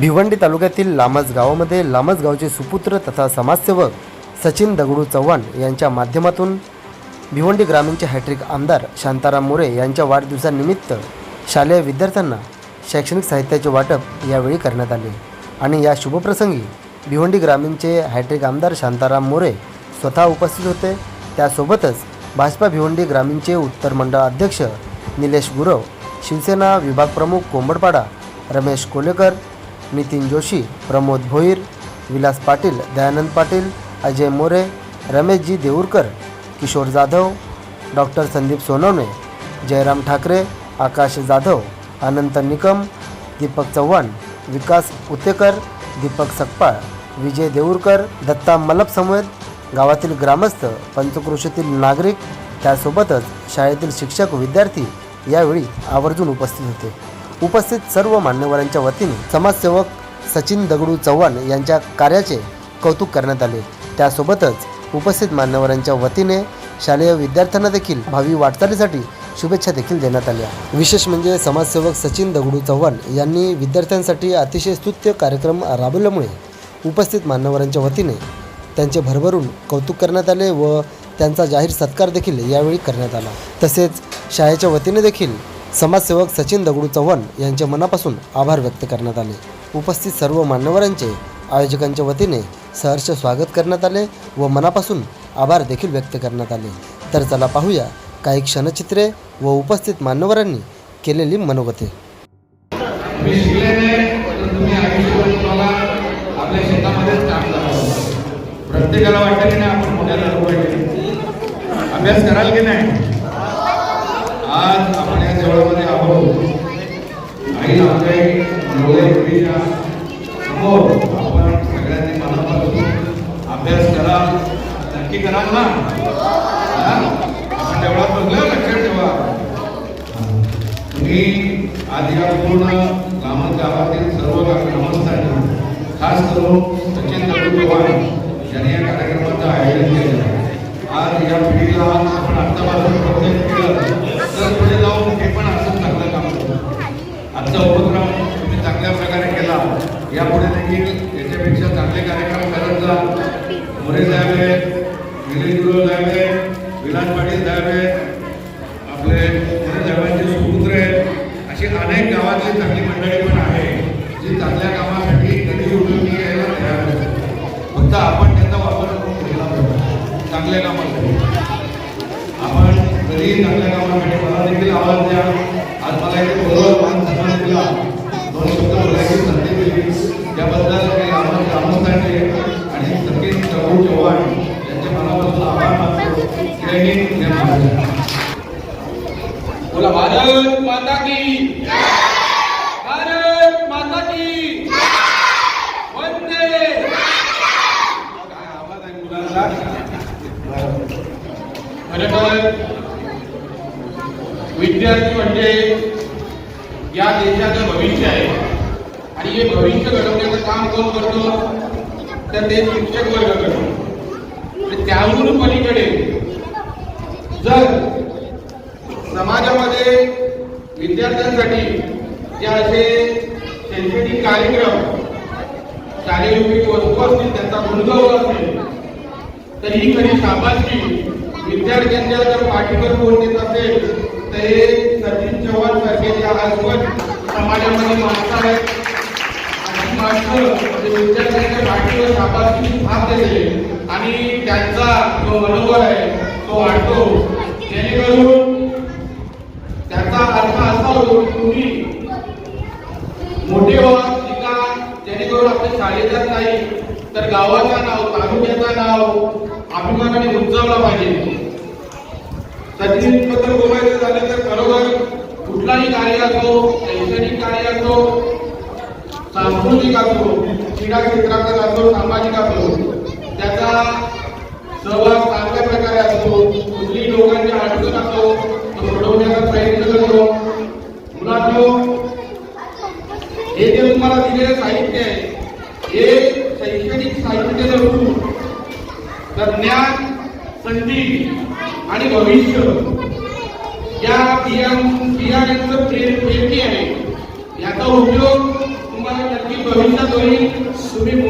भिवंडी तालुक्यातील लामस गावामध्ये लामस गावचे सुपुत्र तथा समाजसेवक सचिन दगडू चव्हाण यांच्या माध्यमातून भिवंडी ग्रामीणचे हॅट्रिक आमदार शांताराम मोरे यांच्या वाढदिवसानिमित्त शालेय विद्यार्थ्यांना शैक्षणिक साहित्याचे वाटप यावेळी करण्यात आले. आणि या शुभप्रसंगी भिवंडी ग्रामीणचे हॅट्रिक आमदार शांताराम मोरे स्वतः उपस्थित होते. त्यासोबतच भाजपा भिवंडी ग्रामीणचे उत्तर मंडळ अध्यक्ष निलेश गुरव शिवसेना विभाग प्रमुख कोंबडपाडा रमेश कोलेकर नितीन जोशी प्रमोद भोईर विलास पाटील दयानंद पाटील अजय मोरे रमेशजी देऊरकर किशोर जाधव डॉक्टर संदीप सोनवणे जयराम ठाकरे आकाश जाधव अनंत निकम दीपक चव्हाण विकास उतेकर दीपक सकपाळ विजय देऊरकर दत्ता मल्लप समेत गावातील ग्रामस्थ पंचकृषीतील नागरिक त्यासोबतच शाळेतील शिक्षक विद्यार्थी यावेळी आवर्जून उपस्थित होते. उपस्थित सर्व मान्यवरांच्या वतीने समाजसेवक सचिन दगडू चव्हाण यांच्या कार्याचे कौतुक करण्यात आले. त्यासोबतच उपस्थित मान्यवरांच्या वतीने शालेय विद्यार्थ्यांना देखील भावी वाटचालीसाठी शुभेच्छा देखील देण्यात आल्या. विशेष म्हणजे समाजसेवक सचिन दगडू चव्हाण यांनी विद्यार्थ्यांसाठी अतिशय स्तुत्य कार्यक्रम राबवल्यामुळे उपस्थित मान्यवरांच्या वतीने त्यांचे भरभरून कौतुक करण्यात आले व त्यांचा जाहीर सत्कार देखील यावेळी करण्यात आला. तसेच शाळेच्या वतीने देखील समाजसेवक सचिन दगडू चव्हाण यांच्या मनापासून आभार व्यक्त करण्यात आले. उपस्थित सर्व मान्यवरांचे आयोजकांच्या वतीने सहर्ष स्वागत करण्यात आले व मनापासून आभार देखील व्यक्त करण्यात आले. तर चला पाहूया काही क्षणचित्रे व उपस्थित मान्यवरांनी केलेली मनोगते. तुम्ही आयुष्यभर तुम्हाला आपल्या शेतामध्येच काम करावं प्रत्येकाला वाटतं की नाही आपण मोठ्याला अभ्यास कराल की नाही आज आपण या जवळमध्ये आहोत समोर आपण सगळ्यांनी मनापासून अभ्यास करा. नक्की कराल ना. आपण तेवढा बघलं लक्षात ठेवा. तुम्ही आज या पूर्ण ग्रामण गावातील सर्व ग्रामस्थांनी खास करून सचिन चव्हाण यांनी या कार्यक्रमाचं आयोजन केलं आज या पिढीला आपण आत्तापासून प्रत्येक केलं तर पुढे जाऊन हे पण असं आजचा उपक्रम तुम्ही चांगल्या प्रकारे केला. यापुढे देखील याच्यापेक्षा चांगले कार्यक्रम करत जा. मोरे साहेब आहेत निलेश गुरु साहेब आहेत विलास पाटील साहेब आहेत आपले मोरे साहेबांचे सुपुत्र आहेत. अशी अनेक गावातली चांगली मंडळी पण आहे जी चांगल्या कामासाठी कधी उपयोगी यायला तयार आहे फक्त आपण त्याचा वापर करून केला पाहिजे. चांगल्या कामासाठी. आपण कधीही चांगल्या कामासाठी मला देखील आवाज द्या. आज मला इथे बरोबर मान सन्मान दोन शब्द बोलायची संधी दिली त्याबद्दल काही आम्हाला ग्रामस्थांचे आणि सचिन प्रभू चव्हाण यांचे मनापासून आभार मानतो. बोला भारत माता की भारत माता की वंदे. काय आवाज आहे मुलांचा? खरं तर विद्यार्थी म्हणजे या देशाचं भविष्य आहे. आणि हे भविष्य घडवण्याचं काम कोण करतो? तर ते शिक्षक वर्ग करतो. त्याहून पलीकडे जर समाजामध्ये विद्यार्थ्यांसाठी जे असे शैक्षणिक कार्यक्रम शालेय वस्तू असतील त्यांचा गुणगौरव असेल तर ही खरी शाबासकी विद्यार्थ्यांच्या जर पाठीवर कोण देत असेल तर हे सचिन चव्हाण सारखे जे आजवर समाजामध्ये माणसं आहेत. अशी माणसं विद्यार्थ्यांच्या पाठीवर शाबासकी हात देते आणि त्यांचा जो मनोबल आहे तो वाढतो. जेणेकरून त्याचा अर्थ असा होतो की तुम्ही मोठे व्हा शिका जेणेकरून आपल्या शाळेचाच नाही तर गावाचं नाव तालुक्याचं नाव अभिमानाने उंचावला पाहिजे. सचिन पत्र बोलायचं झालं तर खरोखर कुठलाही कार्य असो शैक्षणिक कार्य असो सांस्कृतिक असो क्रीडा क्षेत्रातच असो सामाजिक असो त्याचा सहभाग चांगल्या प्रकारे असतो. कुठलीही लोकांची अडचण असो तो सोडवण्याचा प्रयत्न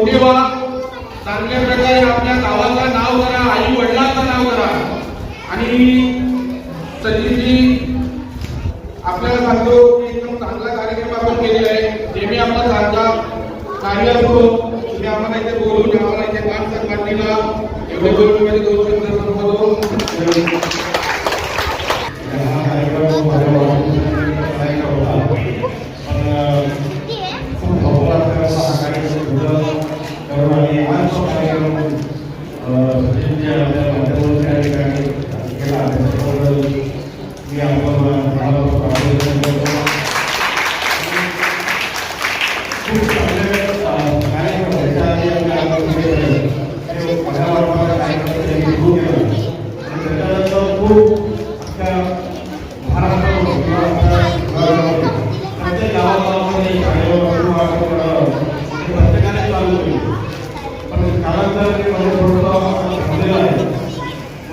मोठे व्हा चांगल्या प्रकारे आपल्या गावाचं नाव करा आई वडिलांचं नाव करा. आणि सचिनजी आपल्याला सांगतो की एकदम चांगला कार्यक्रम आपण केलेला आहे. नेहमी आपला चांगला कार्य असतो तुम्ही आम्हाला इथे बोलून आम्हाला इथे काम सरकार दिला एवढे दोन शब्द संपवतो.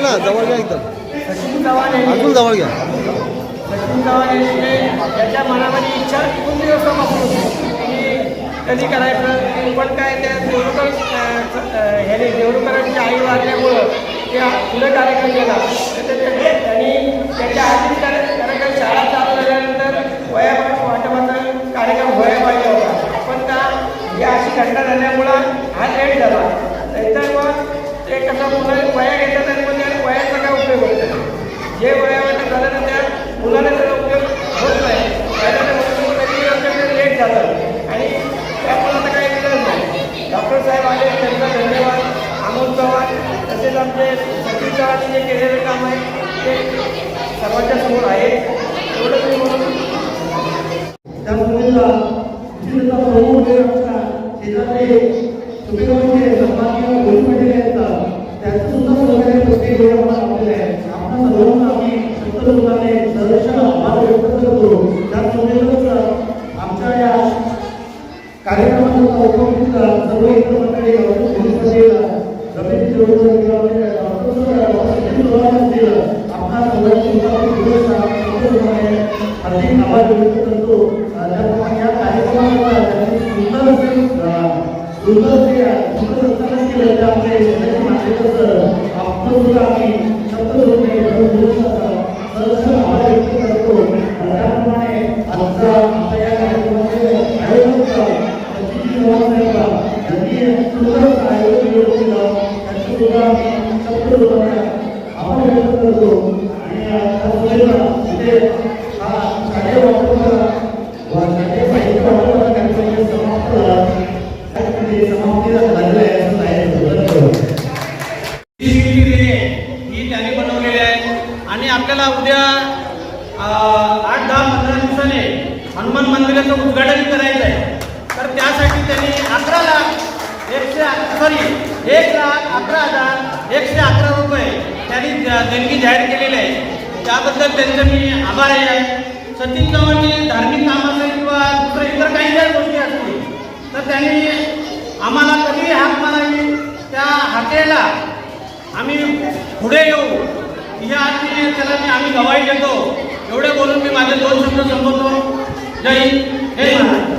घ्या ना जवळ घ्या एकदम. अजून जवळ घ्या. यांनी त्याच्या मनामध्ये इच्छा खूप दिवसापासून कधी करायचं पण काय त्या देवरुकर ह्याने देवरुकरांच्या आई वाढल्यामुळं त्या पुढे कार्यक्रम केला. आणि त्याच्या आधी कार्यक्रम शाळा चालू झाल्यानंतर वया वाटपाचा कार्यक्रम व्हायला पाहिजे होता. पण त्या ही अशी घटना झाल्यामुळं हा लेट झाला. नाहीतर मग ते कसं मुलं वया आमचे सचिन चव्हाणी जे केलेले काम आहे ते सर्वांच्या समोर आहे. एवढं तुम्ही म्हणून त्यामुळे रमेश चौधरी गावातील डॉक्टर सुद्धा असतील आपणा सगळ्यांची शुभेच्छा संपूर्णपणे हार्दिक आभार व्यक्त करतो त्याप्रमाणे या कार्यक्रमाला त्यांनी सुंदर असे सुंदर असे सुंदर संचालन केलं त्यामुळे सगळ्यांनी मान्यता आपण सुद्धा आम्ही शब्द सर्व आभार व्यक्त करतो त्याप्रमाणे आमचा आमच्या या कार्यक्रमाचे आयोजक सचिन चव्हाण साहेब यांनी सुंदर आयोजन केलं केलं त्यांचं सुद्धा आम्ही शब्द आभार व्यक्त करतो आणि त्याचबरोबर इथे हा शालेय वापरणारा व शालेय साहित्य वापरणारा कार्यक्रम इथे समाप्त झाला त्यामध्ये समाप्ती झालेला आहे असं सांगितलं ही त्यांनी बनवलेली आहे आणि आपल्याला उद्या आठ दहा पंधरा दिवसाने हनुमान मंदिराचं उद्घाटन करायचं आहे. तर त्यासाठी त्यांनी अकरा लाख एकशे सॉरी एक लाख अकरा हजार एकशे अकरा रुपये त्यांनी देणगी जाहीर केलेली आहे. त्याबद्दल त्यांचं मी आभार आहे. सचिन चव्हाणनी धार्मिक कामाचं किंवा दुसरं इतर काही ज्या गोष्टी असतील तर त्यांनी आम्हाला कधीही हाक मारावी त्या हाकेला आम्ही पुढे येऊ. या आधी त्याला आम्ही गवाही देतो. एवढे बोलून मी माझे दोन शब्द संपवतो. जय हिंद. जय महाराज.